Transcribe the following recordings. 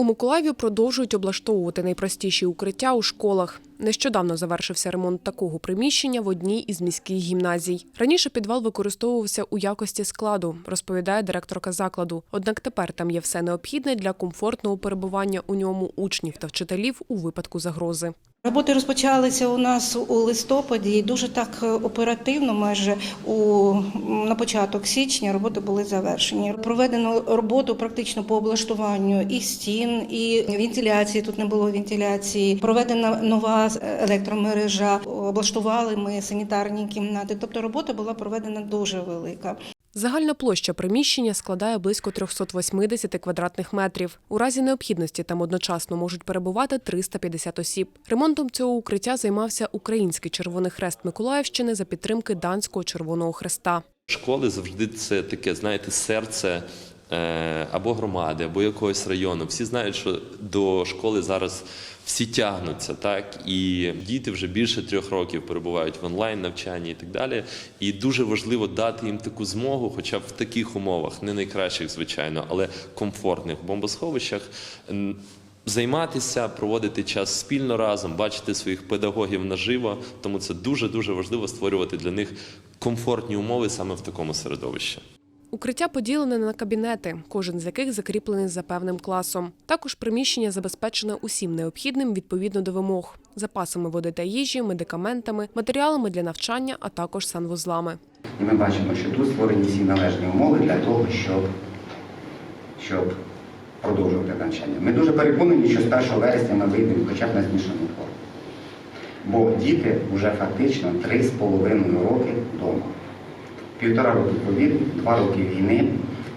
У Миколаєві продовжують облаштовувати найпростіші укриття у школах. Нещодавно завершився ремонт такого приміщення в одній із міських гімназій. Раніше підвал використовувався у якості складу, розповідає директорка закладу. Однак тепер там є все необхідне для комфортного перебування у ньому учнів та вчителів у випадку загрози. Роботи розпочалися у нас у листопаді і дуже так е, оперативно, майже у на початок січня роботи були завершені. Проведено роботу практично по облаштуванню і стін, і вентиляції. Тут не було вентиляції. Проведена нова електромережа. Облаштували ми санітарні кімнати. Тобто робота була проведена дуже велика. Загальна площа приміщення складає близько 380 квадратних метрів. У разі необхідності там одночасно можуть перебувати 350 осіб. Ремонтом цього укриття займався Український Червоний Хрест Миколаївщини за підтримки Данського Червоного Хреста. Школи завжди це таке, знаєте, серце або громади, або якогось району. Всі знають, що до школи зараз всі тягнуться, так і діти вже більше трьох років перебувають в онлайн навчанні і так далі. І дуже важливо дати їм таку змогу, хоча б в таких умовах, не найкращих, звичайно, але комфортних бомбосховищах. Займатися, проводити час спільно разом, бачити своїх педагогів наживо, тому це дуже дуже важливо створювати для них комфортні умови саме в такому середовищі. Укриття поділене на кабінети, кожен з яких закріплений за певним класом. Також приміщення забезпечене усім необхідним відповідно до вимог: запасами води та їжі, медикаментами, матеріалами для навчання, а також санвузлами. І ми бачимо, що тут створені всі належні умови для того, щоб, щоб продовжувати навчання. Ми дуже переконані, що з 1 вересня ми вийдемо хоча б на змішану форму. Бо діти вже фактично 3,5 роки вдома. Півтора роки ковід, два роки війни.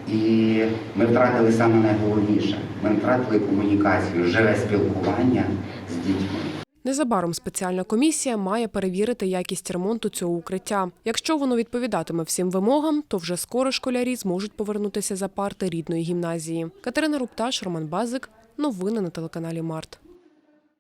І ми втратили саме найголовніше. Ми втратили комунікацію, живе спілкування з дітьми. Незабаром спеціальна комісія має перевірити якість ремонту цього укриття. Якщо воно відповідатиме всім вимогам, то вже скоро школярі зможуть повернутися за парти рідної гімназії. Катерина Рупташ, Роман Базик. Новини на телеканалі Март.